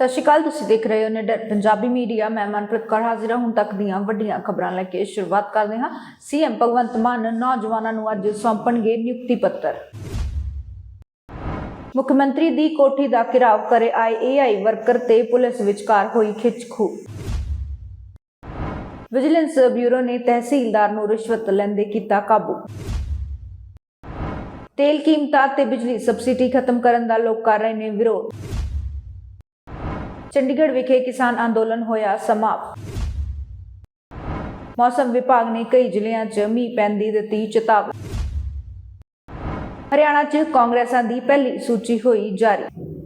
ਸਤਿ ਸ਼੍ਰੀ ਅਕਾਲ, ਤੁਸੀਂ ਦੇਖ ਰਹੇ ਹੋ ਨਿਡਰ ਪੰਜਾਬੀ ਮੀਡੀਆ। ਮੈਂ ਮਨਪ੍ਰੀਤ ਕੌਰ ਹਾਜ਼ਰ ਹਾਂ। ਹੁਣ ਤੱਕ ਦੀਆਂ ਵੱਡੀਆਂ ਖਬਰਾਂ ਲੈ ਕੇ ਸ਼ੁਰੂਆਤ ਕਰਦੇ ਹਾਂ। ਸੀਐਮ ਭਗਵੰਤ ਮਾਨ ਨੌਜਵਾਨਾਂ ਨੂੰ ਅੱਜ ਸੌਂਪਣਗੇ ਨਿਯੁਕਤੀ ਪੱਤਰ। ਮੁੱਖ ਮੰਤਰੀ ਦੀ ਕੋਠੀ ਦਾ ਘਿਰਾਵ ਕਰੇ ਆਏ ਏਆਈ ਵਰਕਰ ਤੇ ਪੁਲਿਸ ਵਿਚਕਾਰ ਹੋਈ ਖਿੱਚਖੂ। ਵਿਜੀਲੈਂਸ ਬਿਊਰੋ ਨੇ ਤਹਿਸੀਲਦਾਰ ਨੂੰ ਰਿਸ਼ਵਤ ਲੈਂਦੇ ਕੀਤਾ ਕਾਬੂ। ਤੇਲ ਕੀਮਤਾਂ ਤੇ ਬਿਜਲੀ ਸਬਸਿਡੀ ਖਤਮ ਕਰਨ ਦਾ ਲੋਕ ਕਰ ਰਹੇ ਨੇ ਵਿਰੋਧ। ਚੰਡੀਗੜ੍ਹ ਵਿਖੇ ਕਿਸਾਨ ਅੰਦੋਲਨ ਹੋਇਆ ਸਮਾਪਤ। ਮੌਸਮ ਵਿਭਾਗ ਨੇ ਕਈ ਜ਼ਿਲ੍ਹਿਆਂ 'ਚ ਮੀਂਹ ਪੈਣ ਦੀ ਦਿੱਤੀ ਚੇਤਾਵਨੀ। ਹਰਿਆਣਾ 'ਚ ਕਾਂਗਰਸਾਂ ਦੀ ਪਹਿਲੀ ਸੂਚੀ ਹੋਈ ਜਾਰੀ।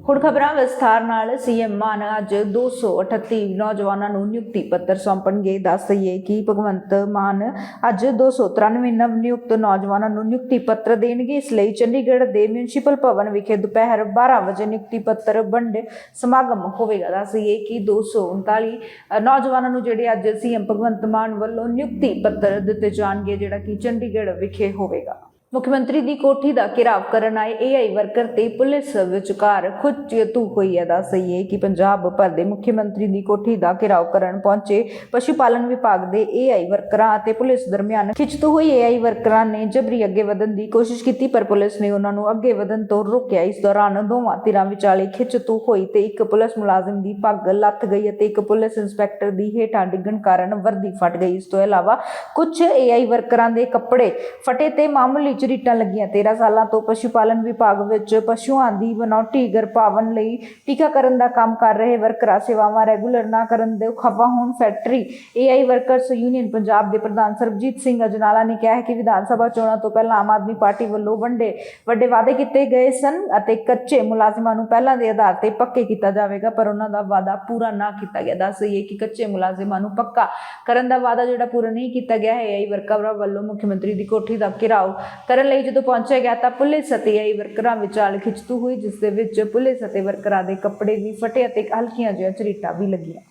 ਹੁਣ ਖਬਰਾਂ ਵਿਸਥਾਰ ਨਾਲ ਸੀਐਮ ਮਾਨ ਅੱਜ 238 ਨੌਜਵਾਨਾਂ ਨੂੰ ਨਿਯੁਕਤੀ ਪੱਤਰ ਸੌਂਪਣਗੇ। ਦੱਸ ਦਈਏ ਕਿ ਭਗਵੰਤ ਮਾਨ ਅੱਜ 293 ਨਵ ਨਿਯੁਕਤ ਨੌਜਵਾਨਾਂ ਨੂੰ ਨਿਯੁਕਤੀ ਪੱਤਰ ਦੇਣਗੇ। ਇਸ ਲਈ ਚੰਡੀਗੜ੍ਹ ਦੇ ਮਿਊਨਿਸਪਲ ਭਵਨ ਵਿਖੇ ਦੁਪਹਿਰ 12 ਵਜੇ ਨਿਯੁਕਤੀ ਪੱਤਰ ਵੰਡ ਸਮਾਗਮ ਹੋਵੇਗਾ। ਦੱਸ ਦਈਏ ਕਿ 239 ਨੌਜਵਾਨਾਂ ਨੂੰ ਜਿਹੜੇ ਅੱਜ ਸੀਐਮ ਭਗਵੰਤ ਮਾਨ ਵੱਲੋਂ ਨਿਯੁਕਤੀ ਪੱਤਰ ਦਿੱਤੇ ਜਾਣਗੇ, ਜਿਹੜਾ ਕਿ ਚੰਡੀਗੜ੍ਹ ਵਿਖੇ ਹੋਵੇਗਾ। ਮੁੱਖ ਮੰਤਰੀ ਦੀ ਕੋਠੀ ਦਾ ਘਿਰਾਵ ਕਰਨ ਆਏ ਏਆਈ ਵਰਕਰ ਤੇ ਪੁਲਿਸ ਵਿਚਕਾਰ ਖੁੱਚਤੂ ਹੋਈ ਹੈ। ਦੱਸਈਏ ਕਿ ਪੰਜਾਬ ਭਰ ਦੇ ਮੁੱਖ ਮੰਤਰੀ ਦੀ ਕੋਠੀ ਦਾ ਘਿਰਾਵ ਕਰਨ ਪਹੁੰਚੇ ਪਸ਼ੂ ਪਾਲਣ ਵਿਭਾਗ ਦੇ ਏਆਈ ਵਰਕਰਾਂ ਅਤੇ ਪੁਲਿਸ ਦਰਮਿਆਨ ਖਿੱਚਤੂ ਹੋਈ ਏਆਈ ਵਰਕਰਾਂ ਨੇ ਜਬਰੀ ਅੱਗੇ ਵਧਣ ਦੀ ਕੋਸ਼ਿਸ਼ ਕੀਤੀ, ਪਰ ਪੁਲਿਸ ਨੇ ਉਹਨਾਂ ਨੂੰ ਅੱਗੇ ਵਧਣ ਤੋਂ ਰੋਕਿਆ। ਇਸ ਦੌਰਾਨ ਦੋਵਾਂ ਧਿਰਾਂ ਵਿਚਾਲੇ ਖਿੱਚਤੂ ਹੋਈ ਤੇ ਇੱਕ ਪੁਲਿਸ ਮੁਲਾਜ਼ਮ ਦੀ ਪੱਗ ਲੱਥ ਗਈ ਅਤੇ ਇੱਕ ਪੁਲਿਸ ਇੰਸਪੈਕਟਰ ਦੀ ਹੇਠਾਂ ਡਿੱਗਣ ਕਾਰਨ ਵਰਦੀ ਫਟ ਗਈ। ਇਸ ਤੋਂ ਇਲਾਵਾ ਕੁਝ ਏਆਈ ਵਰਕਰਾਂ ਦੇ ਕੱਪੜੇ ਫਟੇ ਤੇ ਮਾਮੂਲੀ ਝਰੀਟਾਂ ਲੱਗੀਆਂ। 13 ਸਾਲਾਂ ਤੋਂ ਪਸ਼ੂ ਪਾਲਣ ਵਿਭਾਗ ਵਿੱਚ ਪਸ਼ੂਆਂ ਦੀ ਬਨੌਟੀ ਗਰਭਾਵਨ ਲਈ ਟੀਕਾਕਰਨ ਦਾ ਕੰਮ ਕਰ ਰਹੇ ਵਰਕਰਾਂ, ਸੇਵਾਵਾਂ ਰੈਗੂਲਰ ਨਾ ਕਰਨ ਦੇ ਖਫਾ ਹੋਣ factory, AI workers union Punjab ਦੇ ਪ੍ਰਧਾਨ ਸਰਬਜੀਤ ਸਿੰਘ ਅਜਨਾਲਾ ਨੇ ਕਿਹਾ ਹੈ ਕਿ ਵਿਧਾਨ ਸਭਾ ਚੋਣਾਂ ਤੋਂ ਪਹਿਲਾਂ ਆਮ ਆਦਮੀ ਪਾਰਟੀ ਵੱਲੋਂ ਵੰਡੇ, ਵੱਡੇ ਵਾਅਦੇ ਕੀਤੇ ਗਏ ਸਨ ਅਤੇ ਕੱਚੇ ਮੁਲਾਜ਼ਮਾਂ ਨੂੰ ਪਹਿਲਾਂ ਦੇ ਆਧਾਰ ਤੇ ਪੱਕੇ ਕੀਤਾ ਜਾਵੇਗਾ, ਪਰ ਉਹਨਾਂ ਦਾ ਵਾਅਦਾ ਪੂਰਾ ਨਾ ਕੀਤਾ ਗਿਆ। ਦੱਸ ਦਈਏ ਕਿ ਕੱਚੇ ਮੁਲਾਜ਼ਮਾਂ ਨੂੰ ਪੱਕਾ ਕਰਨ ਦਾ ਵਾਅਦਾ ਜਿਹੜਾ ਪੂਰਾ ਨਹੀਂ ਕੀਤਾ ਗਿਆ ਹੈ, ਏਆਈ ਵਰਕਰਾਂ ਵੱਲੋਂ ਮੁੱਖ ਮੰਤਰੀ ਦੀ ਕੋਠੀ ਦਾ ਘਿਰਾਓ ਕਰਨ ਲਈ ਜਦੋਂ ਪਹੁੰਚਿਆ ਗਿਆ ਤਾਂ ਪੁਲਿਸ ਅਤੇ ਆਈ ਵਰਕਰਾਂ ਵਿਚਾਲ ਖਿੱਚਤੂ ਹੋਈ, ਜਿਸ ਦੇ ਵਿੱਚ ਪੁਲਿਸ ਅਤੇ ਵਰਕਰਾਂ ਦੇ ਕੱਪੜੇ ਵੀ ਫਟੇ ਅਤੇ ਹਲਕੀਆਂ ਜਿਹੀਆਂ ਝਰੀਟਾਂ ਵੀ ਲੱਗੀਆਂ।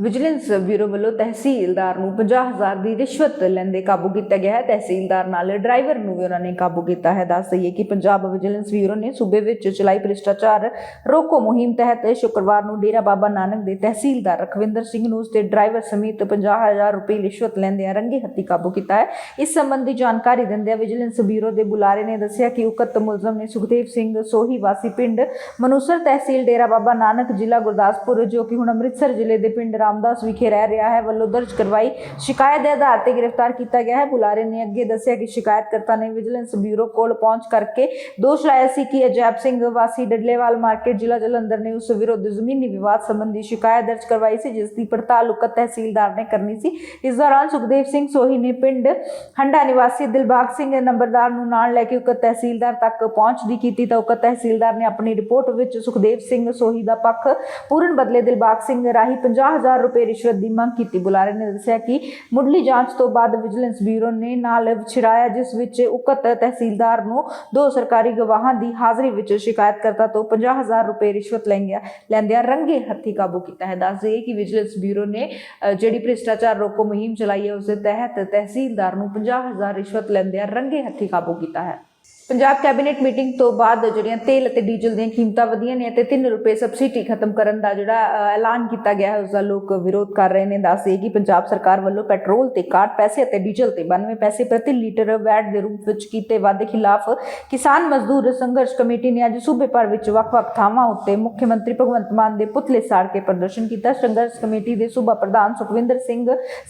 ਵਿਜੀਲੈਂਸ ਬਿਊਰੋ ਵੱਲੋਂ ਤਹਿਸੀਲਦਾਰ ਨੂੰ 50000 ਦੀ ਰਿਸ਼ਵਤ ਲੈਂਦੇ ਕਾਬੂ ਕੀਤਾ ਗਿਆ ਹੈ। ਤਹਿਸੀਲਦਾਰ ਨਾਲ ਡਰਾਈਵਰ ਨੂੰ ਵੀ ਉਹਨਾਂ ਨੇ ਕਾਬੂ ਕੀਤਾ ਹੈ। ਦੱਸ ਦਈਏ ਕਿ ਪੰਜਾਬ ਵਿਜੀਲੈਂਸ ਬਿਊਰੋ ਨੇ ਸੂਬੇ ਵਿੱਚ ਚਲਾਈ ਭ੍ਰਿਸ਼ਟਾਚਾਰ ਰੋਕੋ ਮੁਹਿੰਮ ਤਹਿਤ ਸ਼ੁੱਕਰਵਾਰ ਨੂੰ ਡੇਰਾ ਬਾਬਾ ਨਾਨਕ ਦੇ ਤਹਿਸੀਲਦਾਰ ਰਖਵਿੰਦਰ ਸਿੰਘ ਨੂੰ ਉਸ ਦੇ ਡਰਾਈਵਰ ਸਮੇਤ 50000 ਰੁਪਏ ਰਿਸ਼ਵਤ ਲੈਂਦਿਆਂ ਰੰਗੇ ਹੱਥੀ ਕਾਬੂ ਕੀਤਾ ਹੈ। ਇਸ ਸੰਬੰਧੀ ਜਾਣਕਾਰੀ ਦਿੰਦਿਆਂ ਵਿਜੀਲੈਂਸ ਬਿਊਰੋ ਦੇ ਬੁਲਾਰੇ ਨੇ ਦੱਸਿਆ ਕਿ ਉਕਤ ਮੁਲਜ਼ਮ ਨੇ ਸੁਖਦੇਵ ਸਿੰਘ ਸੋਹੀ ਵਾਸੀ ਪਿੰਡ ਮਨੂਸਰ ਤਹਿਸੀਲ ਡੇਰਾ ਬਾਬਾ ਨਾਨਕ ਜ਼ਿਲ੍ਹਾ ਗੁਰਦਾਸਪੁਰ, ਜੋ ਕਿ ਹੁਣ ਅੰਮ੍ਰਿਤਸਰ ਜ਼ਿਲ੍ਹੇ ਦੇ ਪਿੰਡ ਰਾਮਦਾਸ ਵਿਖੇ ਰਹਿ ਰਿਹਾ ਹੈ, ਵੱਲੋਂ ਦਰਜ ਕਰਵਾਈ ਸ਼ਿਕਾਇਤ ਦੇ ਆਧਾਰ ਤੇ ਗ੍ਰਿਫਤਾਰ ਕੀਤਾ ਗਿਆ ਹੈ। ਬੁਲਾਰੇ ਨੇ ਅੱਗੇ ਦੱਸਿਆ ਕਿ ਸ਼ਿਕਾਇਤਕਰਤਾ ਨੇ ਵਿਜੀਲੈਂਸ ਬਿਊਰੋ ਕੋਲ ਪਹੁੰਚ ਕਰਕੇ ਦੋਸ਼ ਲਾਇਆ ਸੀ ਕਿ ਅਜੈਬ ਸਿੰਘ ਵਾਸੀ ਡੱਲੇਵਾਲ ਮਾਰਕੀਟ ਜ਼ਿਲ੍ਹਾ ਜਲੰਧਰ ਨੇ ਉਸ ਵਿਰੁੱਧ ਜ਼ਮੀਨੀ ਵਿਵਾਦ ਸੰਬੰਧੀ ਸ਼ਿਕਾਇਤ ਦਰਜ ਕਰਵਾਈ ਸੀ, ਜਿਸ ਦੀ ਪੜਤਾਲ ਉਕਤ ਤਹਿਸੀਲਦਾਰ ਨੇ ਕਰਨੀ ਸੀ। ਇਸ ਦੌਰਾਨ ਸੁਖਦੇਵ ਸਿੰਘ ਸੋਹੀ ਨੇ ਪਿੰਡ ਹੰਡਾ ਨਿਵਾਸੀ ਦਿਲਬਾਗ ਸਿੰਘ ਨੰਬਰਦਾਰ ਨੂੰ ਨਾਲ ਲੈ ਕੇ ਉਕਤ ਤਹਿਸੀਲਦਾਰ ਤੱਕ ਪਹੁੰਚ ਦੀ ਕੀਤੀ ਤਾਂ ਉਕਤ ਤਹਿਸੀਲਦਾਰ ਨੇ ਆਪਣੀ ਰਿਪੋਰਟ ਵਿੱਚ ਸੁਖਦੇਵ ਸਿੰਘ ਸੋਹੀ ਦਾ ਪੱਖ, ਪੂਰਨ ਬਦਲੇ ਦਿਲਬਾਗ ਸਿੰਘ ਰਾਹੀਂ 50000 ਰੁਪਏ ਰਿਸ਼ਵਤ ਦੀ ਮੰਗ ਕੀਤੀ। ਬੁਲਾਰੇ ਨੇ ਦੱਸਿਆ ਕਿ ਮੁੱਢਲੀ ਜਾਂਚ ਤੋਂ ਬਾਅਦ ਵਿਜੀਲੈਂਸ ਬਿਊਰੋ ਨੇ ਨਾਲ ਵਿਛੜਾਇਆ ਜਿਸ ਵਿੱਚ ਉਕਤ ਤਹਿਸੀਲਦਾਰ ਨੂੰ ਦੋ ਸਰਕਾਰੀ ਗਵਾਹਾਂ ਦੀ ਹਾਜ਼ਰੀ ਵਿੱਚ ਸ਼ਿਕਾਇਤਕਰਤਾ ਤੋਂ 50000 ਰੁਪਏ ਰਿਸ਼ਵਤ ਲੈਂਦਿਆਂ ਲੈਂਦਿਆਂ ਰੰਗੇ ਹੱਥੀ ਕਾਬੂ ਕੀਤਾ ਹੈ। ਦੱਸ ਦਈਏ ਕਿ ਵਿਜੀਲੈਂਸ ਬਿਊਰੋ ਨੇ ਅ, ਜਿਹੜੀ ਭ੍ਰਿਸ਼ਟਾਚਾਰ ਰੋਕੋ ਮੁਹਿੰਮ ਚਲਾਈ ਹੈ ਉਸ ਦੇ ਤਹਿਤ ਤਹਿਸੀਲਦਾਰ ਨੂੰ 50000 ਰਿਸ਼ਵਤ ਲੈਂਦਿਆਂ ਰੰਗੇ ਹੱਥੀ ਕਾਬੂ ਕੀਤਾ ਹੈ। ਪੰਜਾਬ ਕੈਬਨਿਟ ਮੀਟਿੰਗ ਤੋਂ ਬਾਅਦ ਜਿਹੜੀਆਂ ਤੇਲ ਅਤੇ ਡੀਜ਼ਲ ਦੀਆਂ ਕੀਮਤਾਂ ਵਧੀਆਂ ਨੇ ਤੇ 3 ਰੁਪਏ ਸਬਸਿਡੀ ਖਤਮ ਕਰਨ ਦਾ ਜਿਹੜਾ ਐਲਾਨ ਕੀਤਾ ਗਿਆ ਹੈ, ਉਸ ਦਾ ਲੋਕ ਵਿਰੋਧ ਕਰ ਰਹੇ ਨੇ। ਦੱਸਦੇ ਕਿ ਪੰਜਾਬ ਸਰਕਾਰ ਵੱਲੋਂ ਪੈਟਰੋਲ ਤੇ 61 ਪੈਸੇ ਅਤੇ ਡੀਜ਼ਲ ਤੇ 92 ਪੈਸੇ ਪ੍ਰਤੀ ਲੀਟਰ ਵੈਟ ਦੇ ਰੂਪ ਵਿੱਚ ਕੀਤੇ ਵਾਧੇ ਖਿਲਾਫ ਕਿਸਾਨ ਮਜ਼ਦੂਰ ਸੰਘਰਸ਼ ਕਮੇਟੀ ਨੇ ਅੱਜ ਸੂਬੇ ਭਰ ਵਿੱਚ ਵੱਖ-ਵੱਖ ਥਾਵਾਂ ਉੱਤੇ ਮੁੱਖ ਮੰਤਰੀ ਭਗਵੰਤ ਮਾਨ ਦੇ ਪੁਤਲੇ ਸਾੜ ਕੇ ਪ੍ਰਦਰਸ਼ਨ ਕੀਤਾ। ਸੰਘਰਸ਼ ਕਮੇਟੀ ਦੇ ਸੂਬਾ ਪ੍ਰਧਾਨ ਸੁਖਵਿੰਦਰ ਸਿੰਘ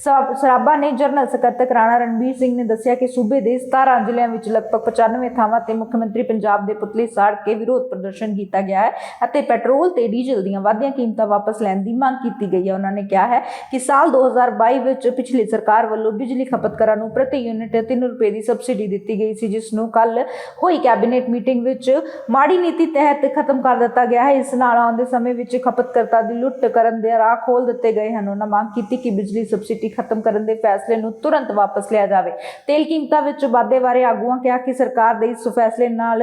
ਸਰਾ- ਸਰਾਭਾ ਨੇ ਜਨਰਲ ਸਕੱਤਰ ਰਾਣਾ ਰਣਬੀਰ ਸਿੰਘ ਨੇ ਦੱਸਿਆ ਕਿ ਸੂਬੇ ਦੇ 17 ਜ਼ਿਲ੍ਹਿਆਂ ਵਿੱਚ ਲਗਭਗ 95 ਥਾਵਾਂ ਤੇ ਮੁੱਖ ਮੰਤਰੀ ਪੰਜਾਬ ਦੇ ਪੁਤਲੇ ਸਾੜ ਕੇ ਵਿਰੋਧ ਪ੍ਰਦਰਸ਼ਨ ਕੀਤਾ ਗਿਆ ਹੈ ਅਤੇ ਪੈਟਰੋਲ ਤੇ ਡੀਜ਼ਲ ਦੀਆਂ ਵਾਧੀਆਂ ਕੀਮਤਾਂ ਵਾਪਸ ਲੈਣ ਦੀ ਮੰਗ ਕੀਤੀ ਗਈ ਹੈ। ਉਹਨਾਂ ਨੇ ਕਿਹਾ ਹੈ ਕਿ ਸਾਲ 2022 ਵਿੱਚ ਪਿਛਲੀ ਸਰਕਾਰ ਵੱਲੋਂ ਬਿਜਲੀ ਖਪਤਕਾਰਾਂ ਨੂੰ ਪ੍ਰਤੀ ਯੂਨਿਟ 3 ਰੁਪਏ ਦੀ ਸਬਸਿਡੀ ਦਿੱਤੀ ਗਈ ਸੀ, ਜਿਸ ਨੂੰ ਕੱਲ ਹੋਈ ਕੈਬਨਿਟ ਮੀਟਿੰਗ ਵਿੱਚ ਮਾੜੀ ਨੀਤੀ ਤਹਿਤ ਖਤਮ ਕਰ ਦਿੱਤਾ ਗਿਆ ਹੈ। ਇਸ ਨਾਲ ਆਉਂਦੇ ਸਮੇਂ ਵਿੱਚ ਖਪਤਕਰਤਾ ਦੀ ਲੁੱਟ ਕਰਨ ਦੇ ਰਾਹ ਖੋਲ ਦਿੱਤੇ ਗਏ ਹਨ। ਉਹਨਾਂ ਮੰਗ ਕੀਤੀ ਕਿ ਬਿਜਲੀ ਸਬਸਿਡੀ ਖਤਮ ਕਰਨ ਦੇ ਫੈਸਲੇ ਨੂੰ ਤੁਰੰਤ ਵਾਪਸ ਲਿਆ ਜਾਵੇ। ਤੇਲ ਕੀਮਤਾਂ ਵਿੱਚ ਵਾਧੇ ਬਾਰੇ ਆਗੂਆਂ ਕਿਹਾ ਕਿ ਸਰਕਾਰ ਦੇ ਇਸ ਫੈਸਲੇ ਨਾਲ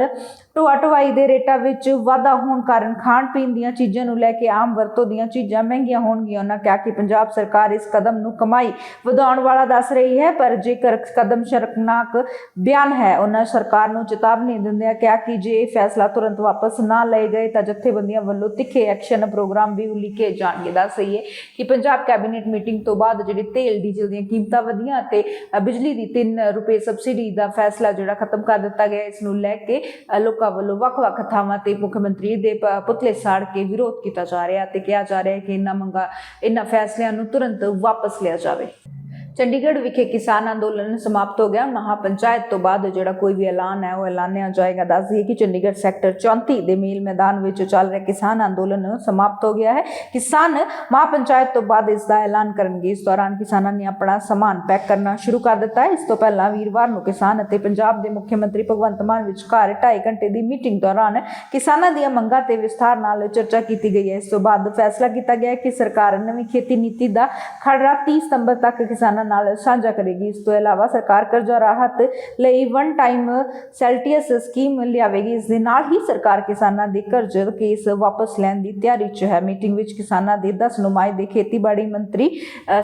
ਢੋਆ ਢਵਾਈ ਦੇ ਰੇਟਾਂ ਵਿੱਚ ਵਾਧਾ ਹੋਣ ਕਾਰਨ ਖਾਣ ਪੀਣ ਦੀਆਂ ਚੀਜ਼ਾਂ ਨੂੰ ਲੈ ਕੇ ਆਮ ਵਰਤੋਂ ਦੀਆਂ ਚੀਜ਼ਾਂ ਮਹਿੰਗੀਆਂ ਹੋਣਗੀਆਂ। ਉਹਨਾਂ ਕਿਹਾ ਕਿ ਪੰਜਾਬ ਸਰਕਾਰ ਇਸ ਕਦਮ ਨੂੰ ਕਮਾਈ ਵਧਾਉਣ ਵਾਲਾ ਦੱਸ ਰਹੀ ਹੈ, ਪਰ ਜੇਕਰ ਕਦਮ ਸ਼ਰਕਨਾਕ ਬਿਆਨ ਹੈ ਉਹਨਾਂ ਸਰਕਾਰ ਨੂੰ ਚੇਤਾਵਨੀ ਦਿੰਦਿਆਂ ਕਿਹਾ ਕਿ ਜੇ ਇਹ ਫੈਸਲਾ ਤੁਰੰਤ ਵਾਪਸ ਨਾ ਲਏ ਗਏ, ਤਾਂ ਜਥੇਬੰਦੀਆਂ ਵੱਲੋਂ ਤਿੱਖੇ ਐਕਸ਼ਨ ਪ੍ਰੋਗਰਾਮ ਵੀ ਉਲੀਕੇ ਜਾਣਗੇ। ਦੱਸ ਰਹੀਏ ਕਿ ਪੰਜਾਬ ਕੈਬਨਿਟ ਮੀਟਿੰਗ ਤੋਂ ਬਾਅਦ ਜਿਹੜੀ ਤੇਲ, ਡੀਜ਼ਲ ਦੀਆਂ ਕੀਮਤਾਂ ਵਧੀਆਂ ਅਤੇ ਬਿਜਲੀ ਦੀ 3 ਰੁਪਏ ਸਬਸਿਡੀ ਦਾ ਫੈਸਲਾ ਜਿਹੜਾ ਖਤਮ ਕਰ ਦਿੱਤਾ ਗਿਆ, ਇਸ ਨੂੰ ਲੈ ਕੇ ਲੋਕਾਂ ਲੋਕਾਂ ਵੱਲੋਂ ਵੱਖ-ਵੱਖ ਥਾਵਾਂ ਤੇ ਮੁੱਖ ਮੰਤਰੀ ਦੇ ਪੁਤਲੇ ਸਾੜ ਕੇ ਵਿਰੋਧ ਕੀਤਾ ਜਾ ਰਿਹਾ ਤੇ ਕਿਹਾ ਜਾ ਰਿਹਾ ਹੈ ਕਿ ਇਹਨਾਂ ਮੰਗਾ, ਇਹਨਾਂ ਫੈਸਲਿਆਂ ਨੂੰ ਤੁਰੰਤ ਵਾਪਸ ਲਿਆ ਜਾਵੇ। ਚੰਡੀਗੜ੍ਹ ਵਿਖੇ ਕਿਸਾਨ ਅੰਦੋਲਨ ਸਮਾਪਤ ਹੋ ਗਿਆ। ਮਹਾ ਪੰਚਾਇਤ ਤੋਂ ਬਾਅਦ ਜਿਹੜਾ ਕੋਈ ਵੀ ਐਲਾਨ ਹੈ, ਉਹ ਐਲਾਨਿਆ ਜਾਏਗਾ। ਦੱਸ ਦਈਏ ਕਿ ਚੰਡੀਗੜ੍ਹ ਸੈਕਟਰ 34 ਦੇ ਮੇਲ ਮੈਦਾਨ ਵਿੱਚ ਚੱਲ ਰਿਹਾ ਕਿਸਾਨ ਅੰਦੋਲਨ ਸਮਾਪਤ ਹੋ ਗਿਆ ਹੈ। ਕਿਸਾਨ ਮਹਾ ਪੰਚਾਇਤ ਤੋਂ ਬਾਅਦ ਇਸ ਦਾ ਐਲਾਨ ਕਰਨਗੇ। ਇਸ ਦੌਰਾਨ ਕਿਸਾਨਾਂ ਨੇ ਆਪਣਾ ਸਮਾਨ ਪੈਕ ਕਰਨਾ ਸ਼ੁਰੂ ਕਰ ਦਿੱਤਾ ਹੈ। ਇਸ ਤੋਂ ਪਹਿਲਾਂ ਵੀਰਵਾਰ ਨੂੰ ਕਿਸਾਨ ਅਤੇ ਪੰਜਾਬ ਦੇ ਮੁੱਖ ਮੰਤਰੀ ਭਗਵੰਤ ਮਾਨ ਵਿਚਕਾਰ 2.5 ਘੰਟੇ ਦੀ ਮੀਟਿੰਗ ਦੌਰਾਨ ਕਿਸਾਨਾਂ ਦੀਆਂ ਮੰਗਾਂ ਤੇ ਵਿਸਥਾਰ ਨਾਲ ਚਰਚਾ ਕੀਤੀ ਗਈ ਹੈ। ਇਸ ਤੋਂ ਬਾਅਦ ਫੈਸਲਾ ਕੀਤਾ ਗਿਆ ਕਿ ਸਰਕਾਰ ਨਵੀਂ ਖੇਤੀ ਨੀਤੀ ਦਾ ਖਰੜਾ 30 ਸਤੰਬਰ ਤੱਕ ਕਿਸਾਨਾਂ ਨਾਲ ਸਾਂਝਾ ਕਰੇਗੀ। ਇਸ ਤੋਂ ਇਲਾਵਾ ਸਰਕਾਰ ਕਰਜ਼ਾ ਰਾਹਤ ਲਈ ਵਨ ਟਾਈਮ ਸੈਲਟੀਅਸ ਸਕੀਮ ਲਿਆਵੇਗੀ। ਇਸ ਦੇ ਨਾਲ ਹੀ ਸਰਕਾਰ ਕਿਸਾਨਾਂ ਦੇ ਕਰਜ਼ ਕੇਸ ਵਾਪਸ ਲੈਣ ਦੀ ਤਿਆਰੀ 'ਚ ਹੈ। ਮੀਟਿੰਗ ਵਿੱਚ ਕਿਸਾਨਾਂ ਦੇ 10 ਨੁਮਾਇੰਦੇ, ਖੇਤੀਬਾੜੀ ਮੰਤਰੀ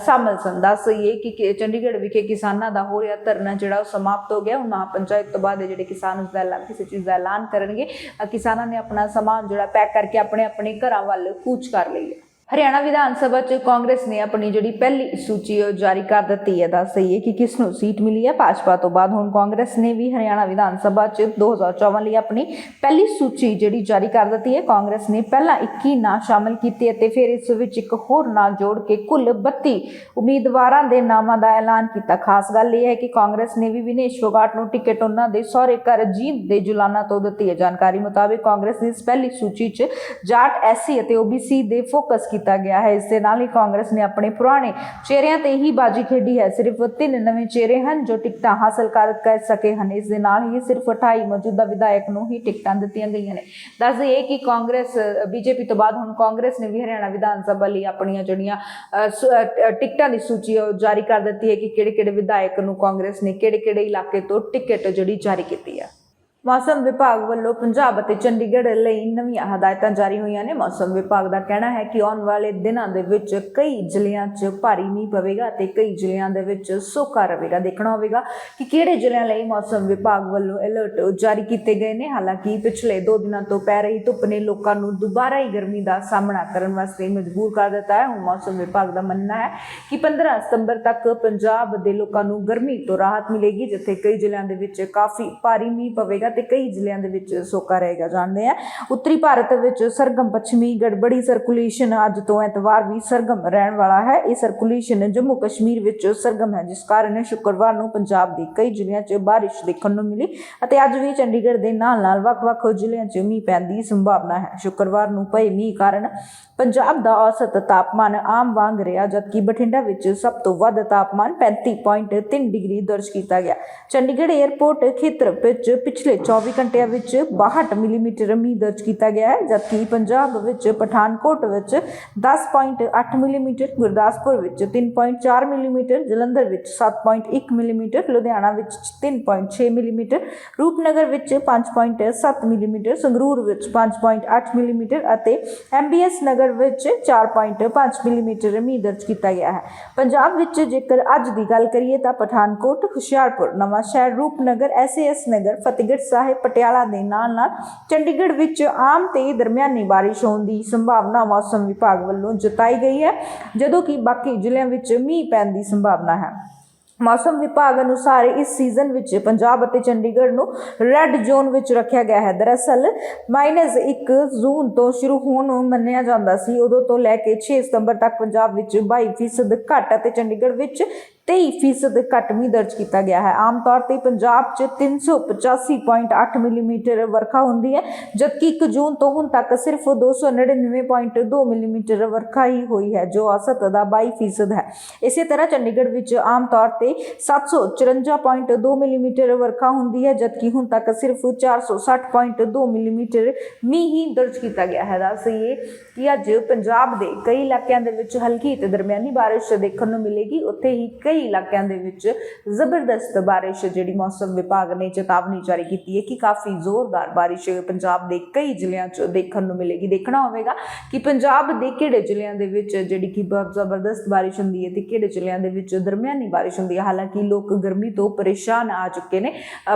ਸ਼ਾਮਲ ਸਨ। ਦੱਸ ਇਹ ਕਿ ਕਿ ਚੰਡੀਗੜ੍ਹ ਵਿਖੇ ਕਿਸਾਨਾਂ ਦਾ ਹੋ ਰਿਹਾ ਧਰਨਾ, ਜਿਹੜਾ ਉਹ ਸਮਾਪਤ ਹੋ ਗਿਆ। ਹੁਣ ਮਹਾ ਪੰਚਾਇਤ ਤੋਂ ਬਾਅਦ ਜਿਹੜੇ ਕਿਸਾਨ ਉਸ ਦਾ ਐਲਾਨ, ਕਿਸੇ ਚੀਜ਼ ਦਾ ਐਲਾਨ ਕਰਨਗੇ ਕਿਸਾਨਾਂ ਨੇ ਆਪਣਾ ਸਮਾਨ ਜਿਹੜਾ ਪੈਕ ਕਰਕੇ ਆਪਣੇ ਆਪਣੇ ਘਰਾਂ ਵੱਲ ਕੂਚ ਕਰ ਲਈ ਹੈ ਹਰਿਆਣਾ ਵਿਧਾਨ ਸਭਾ 'ਚ ਕਾਂਗਰਸ ਨੇ ਆਪਣੀ ਜਿਹੜੀ ਪਹਿਲੀ ਸੂਚੀ ਉਹ ਜਾਰੀ ਕਰ ਦਿੱਤੀ ਹੈ। ਦੱਸ ਦਈਏ ਕਿ ਕਿਸ ਨੂੰ ਸੀਟ ਮਿਲੀ ਹੈ? ਭਾਜਪਾ ਤੋਂ ਬਾਅਦ ਹੁਣ ਕਾਂਗਰਸ ਨੇ ਵੀ ਹਰਿਆਣਾ ਵਿਧਾਨ ਸਭਾ 'ਚ 2014 ਲਈ ਆਪਣੀ ਪਹਿਲੀ ਸੂਚੀ ਜਿਹੜੀ ਜਾਰੀ ਕਰ ਦਿੱਤੀ ਹੈ। ਕਾਂਗਰਸ ਨੇ ਪਹਿਲਾਂ 21 ਨਾਂ ਸ਼ਾਮਲ ਕੀਤੇ ਅਤੇ ਫਿਰ ਇਸ ਵਿੱਚ ਇੱਕ ਹੋਰ ਨਾਂ ਜੋੜ ਕੇ ਕੁੱਲ 32 ਉਮੀਦਵਾਰਾਂ ਦੇ ਨਾਮਾਂ ਦਾ ਐਲਾਨ ਕੀਤਾ। ਖਾਸ ਗੱਲ ਇਹ ਹੈ ਕਿ ਕਾਂਗਰਸ ਨੇ ਵੀ ਵਿਨੇਸ਼ ਫੋਗਾਟ ਨੂੰ ਟਿਕਟ ਉਹਨਾਂ ਦੇ ਸਹੁਰੇ ਘਰ ਜੀਂਦ ਦੇ ਜੁਲਾਨਾ ਤੋਂ ਦਿੱਤੀ ਹੈ। ਜਾਣਕਾਰੀ ਮੁਤਾਬਿਕ ਕਾਂਗਰਸ ਨੇ ਇਸ ਪਹਿਲੀ ਸੂਚੀ 'ਚ ਜਾਟ, ਐਸਸੀ ਅਤੇ ਓਬੀਸੀ ਦੇ ਫੋਕਸ ਕੀਤਾ ਗਿਆ ਹੈ। ਇਸ ਨਾਲ ਹੀ ਕਾਂਗਰਸ ਨੇ ਆਪਣੇ ਪੁਰਾਣੇ ਚਿਹਰਿਆਂ ਤੇ ਹੀ ਬਾਜੀ ਖੇਡੀ ਹੈ। ਸਿਰਫ ਤਿੰਨ ਨਵੇਂ ਚਿਹਰੇ ਹਨ ਜੋ ਟਿਕਟਾਂ ਹਾਸਲ ਕਰ ਸਕੇ ਹਨ। ਇਸ ਦੇ ਨਾਲ ਹੀ ਸਿਰਫ 28 ਮੌਜੂਦਾ ਵਿਧਾਇਕ ਨੂੰ ਹੀ ਟਿਕਟਾਂ ਦਿੱਤੀਆਂ ਗਈਆਂ ਨੇ। ਦੱਸ ਇਹ ਕਿ ਕਾਂਗਰਸ, ਬੀਜੇਪੀ ਤੋਂ ਬਾਅਦ ਹੁਣ ਕਾਂਗਰਸ ਨੇ ਵੀ ਹਰਿਆਣਾ ਵਿਧਾਨ ਸਭਾ ਲਈ ਆਪਣੀਆਂ ਜਿਹੜੀਆਂ ਟਿਕਟਾਂ ਦੀ ਸੂਚੀ ਉਹ ਜਾਰੀ ਕਰ ਦਿੱਤੀ ਹੈ ਕਿ ਕਿਹੜੇ ਕਿਹੜੇ ਵਿਧਾਇਕ ਨੂੰ ਕਾਂਗਰਸ ਨੇ ਕਿਹੜੇ ਕਿਹੜੇ ਇਲਾਕੇ ਤੋਂ ਟਿਕਟ ਜਿਹੜੀ ਜਾਰੀ ਕੀਤੀ ਹੈ ਮੌਸਮ ਵਿਭਾਗ ਵੱਲੋਂ ਪੰਜਾਬ ਅਤੇ ਚੰਡੀਗੜ੍ਹ ਲਈ ਨਵੀਆਂ ਹਦਾਇਤਾਂ ਜਾਰੀ ਹੋਈਆਂ ਨੇ। ਮੌਸਮ ਵਿਭਾਗ ਦਾ ਕਹਿਣਾ ਹੈ ਕਿ ਆਉਣ ਵਾਲੇ ਦਿਨਾਂ ਦੇ ਵਿੱਚ ਕਈ ਜ਼ਿਲ੍ਹਿਆਂ 'ਚ ਭਾਰੀ ਮੀਂਹ ਪਵੇਗਾ ਅਤੇ ਕਈ ਜ਼ਿਲ੍ਹਿਆਂ ਦੇ ਵਿੱਚ ਸੋਕਾ ਰਹੇਗਾ ਦੇਖਣਾ ਹੋਵੇਗਾ ਕਿ ਕਿਹੜੇ ਜ਼ਿਲ੍ਹਿਆਂ ਲਈ ਮੌਸਮ ਵਿਭਾਗ ਵੱਲੋਂ ਅਲਰਟ ਜਾਰੀ ਕੀਤੇ ਗਏ ਨੇ। ਹਾਲਾਂਕਿ ਪਿਛਲੇ 2 ਦਿਨਾਂ ਤੋਂ ਪੈ ਰਹੀ ਧੁੱਪ ਨੇ ਲੋਕਾਂ ਨੂੰ ਦੁਬਾਰਾ ਹੀ ਗਰਮੀ ਦਾ ਸਾਹਮਣਾ ਕਰਨ ਵਾਸਤੇ ਮਜਬੂਰ ਕਰ ਦਿੱਤਾ ਹੈ। ਹੁਣ ਮੌਸਮ ਵਿਭਾਗ ਦਾ ਮੰਨਣਾ ਹੈ ਕਿ 15 ਸਤੰਬਰ ਤੱਕ ਪੰਜਾਬ ਦੇ ਲੋਕਾਂ ਨੂੰ ਗਰਮੀ ਤੋਂ ਰਾਹਤ ਮਿਲੇਗੀ, ਜਿੱਥੇ ਕਈ ਜ਼ਿਲ੍ਹਿਆਂ ਦੇ ਵਿੱਚ ਕਾਫੀ ਭਾਰੀ ਮੀਂਹ ਪਵੇਗਾ ਤੇ ਕਈ ਜ਼ਿਲ੍ਹਿਆਂ ਦੇ ਵਿੱਚ ਸੋਕਾ ਰਹੇਗਾ ਜਾਣਦੇ ਆ। ਉੱਤਰੀ ਭਾਰਤ ਵਿੱਚ ਸਰਗਮ ਪੱਛਮੀ ਗੜਬੜੀ ਸਰਕੂਲੇਸ਼ਨ ਅੱਜ ਤੋਂ ਐਤਵਾਰ ਵੀ ਸਰਗਮ ਰਹਿਣ ਵਾਲਾ ਹੈ। ਇਹ ਸਰਕੂਲੇਸ਼ਨ ਜੰਮੂ ਕਸ਼ਮੀਰ ਵਿੱਚ ਸਰਗਮ ਹੈ, ਜਿਸ ਕਾਰਨ ਸ਼ੁੱਕਰਵਾਰ ਨੂੰ ਪੰਜਾਬ ਦੇ ਕਈ ਜ਼ਿਲ੍ਹਿਆਂ 'ਚ ਬਾਰਿਸ਼ ਦੇਖਣ ਨੂੰ ਮਿਲੀ ਅਤੇ ਅੱਜ ਵੀ ਚੰਡੀਗੜ੍ਹ ਦੇ ਨਾਲ-ਨਾਲ ਵੱਖ-ਵੱਖ ਜ਼ਿਲ੍ਹਿਆਂ 'ਚ ਮੀਂਹ ਪੈਣ ਦੀ ਸੰਭਾਵਨਾ ਹੈ। ਸ਼ੁੱਕਰਵਾਰ ਨੂੰ ਪਏ ਮੀਂਹ ਕਾਰਨ ਪੰਜਾਬ ਦਾ ਔਸਤ ਤਾਪਮਾਨ ਆਮ ਵਾਂਗ ਰਿਹਾ, ਜਦਕਿ ਬਠਿੰਡਾ ਵਿੱਚ ਸਭ ਤੋਂ ਵੱਧ ਤਾਪਮਾਨ 35.3 ਡਿਗਰੀ ਦਰਜ ਕੀਤਾ ਗਿਆ। ਚੰਡੀਗੜ੍ਹ 에ਅਰਪੋਰਟ ਖੇਤਰ ਵਿੱਚ ਪਿਛਲੇ 24 ਘੰਟਿਆਂ ਵਿੱਚ 62 ਮਿਲੀਮੀਟਰ ਮੀਂਹ ਦਰਜ ਕੀਤਾ ਗਿਆ ਹੈ, ਜਦਕਿ ਪੰਜਾਬ ਵਿੱਚ ਪਠਾਨਕੋਟ ਵਿੱਚ 10.8 ਮਿਲੀਮੀਟਰ, ਗੁਰਦਾਸਪੁਰ ਵਿੱਚ 3.4 ਮਿਲੀਮੀਟਰ, ਜਲੰਧਰ ਵਿੱਚ 7.1 ਮਿਲੀਮੀਟਰ, ਲੁਧਿਆਣਾ ਵਿੱਚ 3.6 ਮਿਲੀਮੀਟਰ, ਰੂਪਨਗਰ ਵਿੱਚ 5.7 ਮਿਲੀਮੀਟਰ, ਸੰਗਰੂਰ ਵਿੱਚ 5.8 ਮਿਲੀਮੀਟਰ ਅਤੇ ਐਮਬੀਐਸ ਨਗਰ ਵਿੱਚ 4.5 ਮਿਲੀਮੀਟਰ ਮੀਂਹ ਦਰਜ ਕੀਤਾ ਗਿਆ ਹੈ। ਪੰਜਾਬ ਵਿੱਚ ਜੇਕਰ ਅੱਜ ਦੀ ਗੱਲ ਕਰੀਏ ਤਾਂ ਪਠਾਨਕੋਟ, ਹੁਸ਼ਿਆਰਪੁਰ ਨਵਾਂ ਸ਼ਹਿਰ ਰੂਪਨਗਰ, ਐਸਏਐਸ ਨਗਰ, ਫਤਿਹਗੜ੍ਹ ਸਾਹਿਬ ਪਟਿਆਲਾ ਦੇ ਨਾਲ ਨਾਲ। ਚੰਡੀਗੜ੍ਹ ਵਿੱਚ ਆਮ ਤੇ ਦਰਮਿਆਨੀ ਬਾਰਿਸ਼ ਹੋਣ ਦੀ ਸੰਭਾਵਨਾ ਮੌਸਮ ਵਿਭਾਗ ਵੱਲੋਂ ਜਤਾਈ ਗਈ ਹੈ, ਜਦੋਂ ਕਿ ਬਾਕੀ ਜ਼ਿਲ੍ਹਿਆਂ ਵਿੱਚ ਮੀਂਹ ਪੈਣ ਦੀ ਸੰਭਾਵਨਾ ਹੈ। ਮੌਸਮ ਵਿਭਾਗ ਅਨੁਸਾਰ ਇਸ ਸੀਜ਼ਨ ਵਿੱਚ ਪੰਜਾਬ ਅਤੇ ਚੰਡੀਗੜ੍ਹ ਨੂੰ ਰੈੱਡ ਜ਼ੋਨ ਵਿੱਚ ਰੱਖਿਆ ਗਿਆ ਹੈ। ਦਰਅਸਲ -1 ਜੂਨ ਤੋਂ ਸ਼ੁਰੂ ਹੋਣ ਨੂੰ ਮੰਨਿਆ ਜਾਂਦਾ ਸੀ। ਉਦੋਂ ਤੋਂ ਲੈ ਕੇ 6 ਸਤੰਬਰ ਤੱਕ ਪੰਜਾਬ ਵਿੱਚ 22% ਘੱਟ ਅਤੇ ਚੰਡੀਗੜ੍ਹ ਵਿੱਚ 23% ਘੱਟ ਮੀਂਹ ਦਰਜ ਕੀਤਾ ਗਿਆ ਹੈ। ਆਮ ਤੌਰ ਤੇ ਪੰਜਾਬ 'ਚ 385.8 ਮਿਲੀਮੀਟਰ ਵਰਖਾ ਹੁੰਦੀ ਹੈ, ਜਦਕਿ 1 ਜੂਨ ਤੋਂ ਹੁਣ ਤੱਕ ਸਿਰਫ 299.2 ਮਿਲੀਮੀਟਰ ਵਰਖਾ ਹੀ ਹੋਈ ਹੈ, ਜੋ ਔਸਤ ਦਾ 22% ਹੈ। ਇਸੇ ਤਰ੍ਹਾਂ ਚੰਡੀਗੜ੍ਹ ਵਿੱਚ ਆਮ ਤੌਰ ਤੇ 754.2 ਮਿਲੀਮੀਟਰ ਵਰਖਾ ਹੁੰਦੀ ਹੈ, ਜਦਕਿ ਹੁਣ ਤੱਕ ਸਿਰਫ 460.2 ਮਿਲੀਮੀਟਰ ਮੀਂਹ ਹੀ ਦਰਜ ਕੀਤਾ ਗਿਆ ਹੈ। ਦੱਸ ਕਿ ਅੱਜ ਪੰਜਾਬ ਦੇ ਕਈ ਇਲਾਕਿਆਂ ਦੇ ਵਿੱਚ ਹਲਕੀ ਤੇ ਦਰਮਿਆਨੀ ਬਾਰਿਸ਼ ਦੇਖਣ ਨੂੰ ਮਿਲੇਗੀ। ਉੱਥੇ ਹੀ ਕਈ ਇਲਾਕਿਆਂ ਦੇ ਵਿੱਚ ਜ਼ਬਰਦਸਤ ਬਾਰਿਸ਼ ਜਿਹੜੀ ਮੌਸਮ ਵਿਭਾਗ ਨੇ ਚੇਤਾਵਨੀ ਜਾਰੀ ਕੀਤੀ ਹੈ ਕਿ ਕਾਫੀ ਜ਼ੋਰਦਾਰ ਬਾਰਿਸ਼ ਪੰਜਾਬ ਦੇ ਕਈ ਜ਼ਿਲ੍ਹਿਆਂ 'ਚ ਦੇਖਣ ਨੂੰ ਮਿਲੇਗੀ। ਦੇਖਣਾ ਹੋਵੇਗਾ ਕਿ ਪੰਜਾਬ ਦੇ ਕਿਹੜੇ ਜ਼ਿਲ੍ਹਿਆਂ ਦੇ ਵਿੱਚ ਜਿਹੜੀ ਕਿ ਬਹੁਤ ਜ਼ਬਰਦਸਤ ਬਾਰਿਸ਼ ਹੁੰਦੀ ਹੈ ਤੇ ਕਿਹੜੇ ਜ਼ਿਲ੍ਹਿਆਂ ਦੇ ਵਿੱਚ ਦਰਮਿਆਨੀ ਬਾਰਿਸ਼ ਹੁੰਦੀ ਹੈ। ਹਾਲਾਂਕਿ ਲੋਕ ਗਰਮੀ ਤੋਂ ਪਰੇਸ਼ਾਨ ਆ ਚੁੱਕੇ ਨੇ।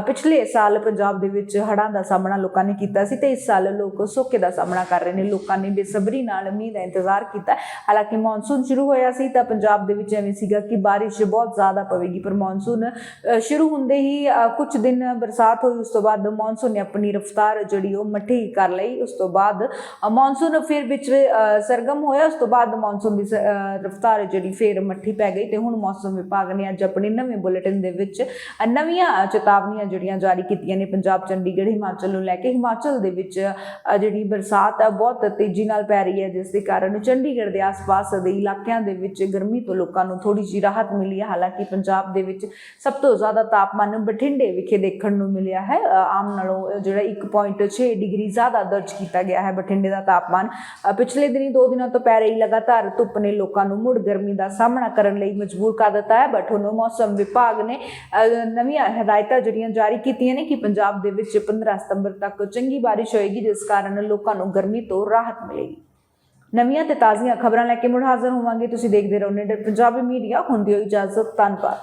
ਪਿਛਲੇ ਸਾਲ ਪੰਜਾਬ ਦੇ ਵਿੱਚ ਹੜ੍ਹਾਂ ਦਾ ਸਾਹਮਣਾ ਲੋਕਾਂ ਨੇ ਕੀਤਾ ਸੀ ਤੇ ਇਸ ਸਾਲ ਲੋਕ ਸੋਕੇ ਦਾ ਸਾਹਮਣਾ ਕਰ ਰਹੇ ਨੇ। ਲੋਕਾਂ ਨੇ ਬੇਸਬਰੀ ਨਾਲ ਮੀਂਹ ਦਾ ਇੰਤਜ਼ਾਰ ਕੀਤਾ। ਹਾਲਾਂਕਿ ਮੌਨਸੂਨ ਸ਼ੁਰੂ ਹੋਇਆ ਸੀ ਤਾਂ ਪੰਜਾਬ ਦੇ ਵਿੱਚ ਐਵੇਂ ਸੀਗਾ ਕਿ ਬਾਰਿਸ਼ ਬਹੁਤ ਜ਼ਿਆਦਾ ਪਵੇਗੀ ਪਰ ਮੌਨਸੂਨ ਸ਼ੁਰੂ ਹੁੰਦੇ ਹੀ ਕੁਝ ਦਿਨ ਬਰਸਾਤ ਹੋਈ ਉਸ ਤੋਂ ਬਾਅਦ ਮੌਨਸੂਨ ਨੇ ਆਪਣੀ ਰਫ਼ਤਾਰ ਜਿਹੜੀ ਉਹ ਮੱਠੀ ਕਰ ਲਈ ਉਸ ਤੋਂ ਬਾਅਦ ਮੌਨਸੂਨ ਫਿਰ ਵਿੱਚ ਅ, ਸਰਗਮ ਹੋਇਆ ਉਸ ਤੋਂ ਬਾਅਦ ਮੌਨਸੂਨ ਦੀ ਰਫ਼ਤਾਰ ਜਿਹੜੀ ਫਿਰ ਮੱਠੀ ਪੈ ਗਈ ਤੇ ਹੁਣ ਮੌਸਮ ਵਿਭਾਗ ਨੇ ਅੱਜ ਆਪਣੇ ਨਵੇਂ ਬੁਲੇਟਿਨ ਦੇ ਵਿੱਚ ਨਵੀਆਂ ਚੇਤਾਵਨੀਆਂ ਜਿਹੜੀਆਂ ਜਾਰੀ ਕੀਤੀਆਂ ਨੇ ਪੰਜਾਬ ਚੰਡੀਗੜ੍ਹ ਹਿਮਾਚਲ ਨੂੰ ਲੈ ਕੇ। ਹਿਮਾਚਲ ਦੇ ਵਿੱਚ ਜਿਹੜੀ ਬਰਸਾਤ ਆ ਬਹੁਤ ਤੇਜ਼ੀ ਨਾਲ ਪੈ ਰਹੀ ਹੈ ਜਿਸ ਦੇ ਕਾਰਨ ਚੰਡੀਗੜ੍ਹ ਦੇ ਆਸ-ਪਾਸ ਦੇ ਇਲਾਕਿਆਂ ਦੇ ਵਿੱਚ ਗਰਮੀ ਤੋਂ ਲੋਕਾਂ ਨੂੰ ਥੋੜੀ ਜਿਹੀ ਰਾਹਤ ਮਿਲੀ ਹੈ। ਹਾਲਾਂਕਿ ਪੰਜਾਬ ਦੇ ਵਿੱਚ ਸਭ ਤੋਂ ਜ਼ਿਆਦਾ ਤਾਪਮਾਨ ਬਠਿੰਡੇ ਵਿਖੇ ਦੇਖਣ ਨੂੰ ਮਿਲਿਆ ਹੈ। ਆਮ ਨਾਲੋਂ ਜਿਹੜਾ 1.6 ਡਿਗਰੀ ਜ਼ਿਆਦਾ ਦਰਜ ਕੀਤਾ ਗਿਆ ਹੈ ਬਠਿੰਡੇ ਦਾ ਤਾਪਮਾਨ। ਪਿਛਲੇ ਦਿਨੀ ਦੋ ਦਿਨਾਂ ਤੋਂ ਪੈ ਰਹੀ ਲਗਾਤਾਰ ਧੁੱਪ ਨੇ ਲੋਕਾਂ ਨੂੰ ਮੁੜ ਗਰਮੀ ਦਾ ਸਾਹਮਣਾ ਕਰਨ ਲਈ ਮਜਬੂਰ ਕਰ ਦਿੱਤਾ ਹੈ। ਬਟ ਹੁਣ ਮੌਸਮ ਵਿਭਾਗ ਨੇ ਨਵੀਆਂ ਹਦਾਇਤਾਂ ਜਿਹੜੀਆਂ ਜਾਰੀ ਕੀਤੀਆਂ ਨੇ ਕਿ ਪੰਜਾਬ ਦੇ ਵਿੱਚ 15 ਸਤੰਬਰ ਤੱਕ ਚੰਗੀ ਬਾਰਿਸ਼ ਹੋਏਗੀ, ਜਿਸ ਕਾਰਨ ਲੋਕਾਂ ਨੂੰ ਗਰਮੀ ਤੋਂ ਰਾਹਤ ਮਿਲੇਗੀ। ਨਵੀਆਂ ਤੇ ਤਾਜ਼ੀਆਂ ਖਬਰਾਂ ਲੈ ਕੇ ਮੁੜ ਹਾਜ਼ਰ ਹੋਵਾਂਗੇ। ਤੁਸੀਂ ਦੇਖਦੇ ਰਹੋ ਨਿਡਰ ਪੰਜਾਬੀ ਮੀਡੀਆ, ਹੁੰਦੀ ਹੋਈ ਇਜਾਜ਼ਤ, ਧੰਨਵਾਦ।